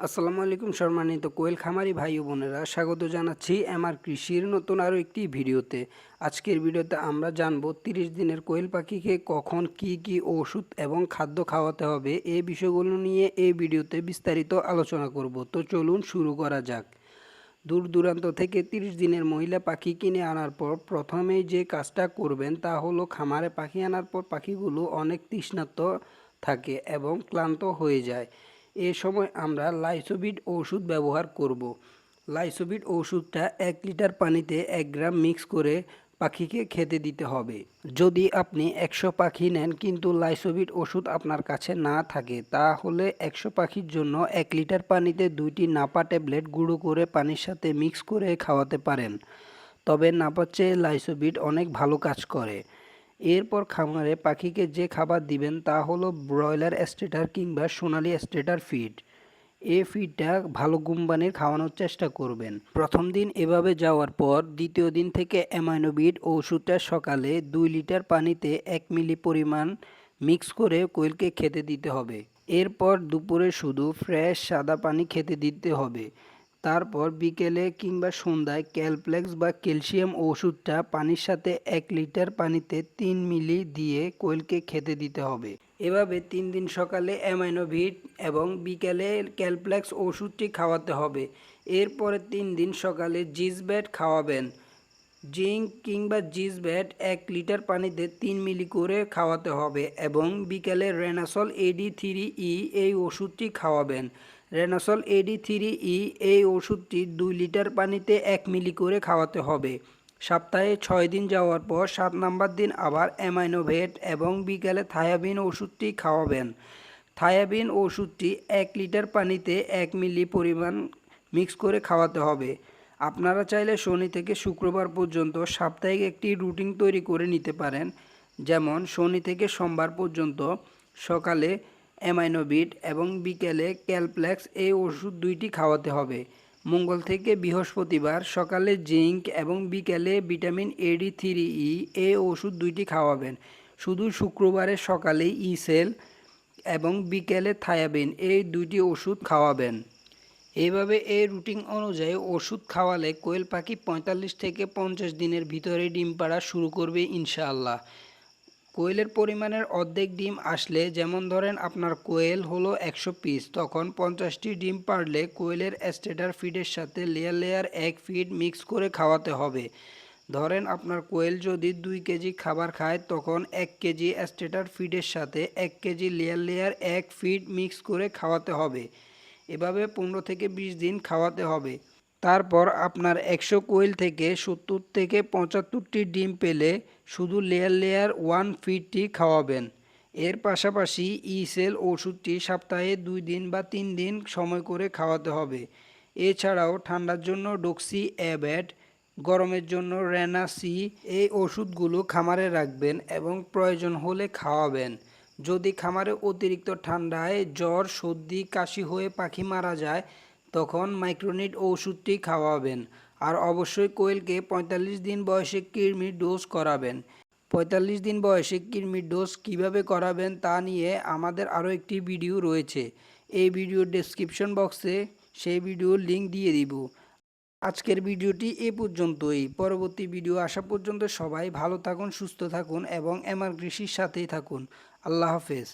আসসালামু আলাইকুম সম্মানিত কোয়েল খামারি ভাই ও বোনেরা, স্বাগত জানাচ্ছি আমার কৃষির নতুন আরও একটি ভিডিওতে। আজকের ভিডিওতে আমরা জানব তিরিশ দিনের কোয়েল পাখিকে কখন কি কি ওষুধ এবং খাদ্য খাওয়াতে হবে এই বিষয়গুলো নিয়ে এই ভিডিওতে বিস্তারিত আলোচনা করব। তো চলুন শুরু করা যাক। দূর দূরান্ত থেকে তিরিশ দিনের মহিলা পাখি কিনে আনার পর প্রথমেই যে কাজটা করবেন তা হলো খামারে পাখি আনার পর পাখিগুলো অনেক তৃষ্ণার্ত থাকে এবং ক্লান্ত হয়ে যায়। এ সময় আমরা লাইসোবিড ওষুধ ব্যবহার করব। লাইসোবিড ওষুধটা এক লিটার পানিতে এক গ্রাম মিক্স করে পাখিকে খেতে দিতে হবে। যদি আপনি একশো পাখি নেন কিন্তু লাইসোবিড ওষুধ আপনার কাছে না থাকে, তাহলে একশো পাখির জন্য এক লিটার পানিতে দুইটি নাপা ট্যাবলেট গুঁড়ো করে পানির সাথে মিক্স করে খাওয়াতে পারেন। তবে নাপার চেয়ে লাইসোবিড অনেক ভালো কাজ করে। এরপর খামারে পাখিকে যে খাবার দিবেন তা হলো ব্রয়লার স্টেটার কিংবা সোনালি স্টেটার ফিড। এ ফিডটা ভালো কোম্পানির খাওয়ানোর চেষ্টা করবেন। প্রথম দিন এভাবে যাওয়ার পর দ্বিতীয় দিন থেকে অ্যামাইনোবিড ওষুধটা সকালে দুই লিটার পানিতে এক মিলি পরিমাণ মিক্স করে কোয়েলকে খেতে দিতে হবে। এরপর দুপুরে শুধু ফ্রেশ সাদা পানি খেতে দিতে হবে। তারপর বিকেলে কিংবা সন্ধ্যায় ক্যালপ্লেক্স বা ক্যালসিয়াম ওষুধটা পানির সাথে এক লিটার পানিতে তিন মিলি দিয়ে কোয়েলকে খেতে দিতে হবে। এভাবে তিন দিন সকালে অ্যামাইনোভিট এবং বিকেলে ক্যালপ্লেক্স ওষুধটি খাওয়াতে হবে। এরপরে তিন দিন সকালে জিজব্যাট খাওয়াবেন। জিঙ্ক কিংবা জিসব্যাট এক লিটার পানিতে তিন মিলি করে খাওয়াতে হবে এবং বিকেলে রেনাসল এডি থ্রি ই এই ওষুধটি খাওয়াবেন। রেনাসল এডি থ্রি ই এই ওষুধটি দুই লিটার পানিতে এক মিলি করে খাওয়াতে হবে। সপ্তাহে ছয় দিন যাওয়ার পর সাত নাম্বার দিন আবার অ্যামাইনোভেট এবং বিকালে থায়াবিন ওষুধটি খাওয়াবেন। থায়াবিন ওষুধটি এক লিটার পানিতে এক মিলি পরিমাণ মিক্স করে খাওয়াতে হবে। আপনারা চাইলে শনি থেকে শুক্রবার পর্যন্ত সাপ্তাহিক একটি রুটিন তৈরি করে নিতে পারেন। যেমন, শনি থেকে সোমবার পর্যন্ত সকালে অ্যামাইনোবিট এবং বিকেলে ক্যালপ্লেক্স এই ওষুধ দুইটি খাওয়াতে হবে। মঙ্গল থেকে বৃহস্পতিবার সকালে জিঙ্ক এবং বিকেলে ভিটামিন এডি থ্রি ই এই ওষুধ দুইটি খাওয়াবেন। শুধু শুক্রবারে সকালে ইসেল এবং বিকেলে থায়াবিন এই দুইটি ওষুধ খাওয়াবেন। এইভাবে এই রুটিন অনুযায়ী ওষুধ খাওয়ালে কোয়েল পাখি পঁয়তাল্লিশ থেকে পঞ্চাশ দিনের ভিতরে ডিম পাড়া শুরু করবে ইনশাআল্লাহ। কোয়েলের পরিমাণের অর্ধেক ডিম আসলে যেমন ধরেন আপনার কোয়েল হলো একশো পিস, তখন পঞ্চাশটি ডিম পারলে কোয়েলের স্টেটার ফিডের সাথে লেয়ার লেয়ার এক ফিড মিক্স করে খাওয়াতে হবে। ধরেন আপনার কোয়েল যদি দুই কেজি খাবার খায়, তখন এক কেজি স্টেটার ফিডের সাথে এক কেজি লেয়ার লেয়ার এক ফিড মিক্স করে খাওয়াতে হবে। এভাবে পনেরো থেকে বিশ দিন খাওয়াতে হবে। তারপর আপনার একশো কোয়েল থেকে সত্তর থেকে পঁচাত্তরটি ডিম পেলে শুধু লেয়ার লেয়ার ওয়ান ফিটটি খাওয়াবেন। এর পাশাপাশি ইসেল ওষুধটি সপ্তাহে দুই দিন বা তিন দিন সময় করে খাওয়াতে হবে। এছাড়াও ঠান্ডার জন্য ডক্সি অ্যাব্যাট গরমের জন্য রেনাসি এই ওষুধগুলো খামারে রাখবেন এবং প্রয়োজন হলে খাওয়াবেন। যদি খামারে অতিরিক্ত ঠান্ডায় জ্বর, সর্দি, কাশি হয়ে পাখি মারা যায়, তখন মাইক্রোনিট ওষুধটি খাওয়াবেন। আর অবশ্যই কোয়েলকে পঁয়তাল্লিশ দিন বয়সে কৃমির ডোজ করাবেন। পঁয়তাল্লিশ দিন বয়সে কৃমির ডোজ কীভাবে করাবেন তা নিয়ে আমাদের আরও একটি ভিডিও রয়েছে। এই ভিডিওর ডেসক্রিপশন বক্সে সেই ভিডিওর লিঙ্ক দিয়ে দিব। আজকের ভিডিওটি এ পর্যন্তই। পরবর্তী ভিডিও আসা পর্যন্ত সবাই ভালো থাকুন, সুস্থ থাকুন এবং এমআর কৃষির সাথেই থাকুন। আল্লাহ হাফেজ।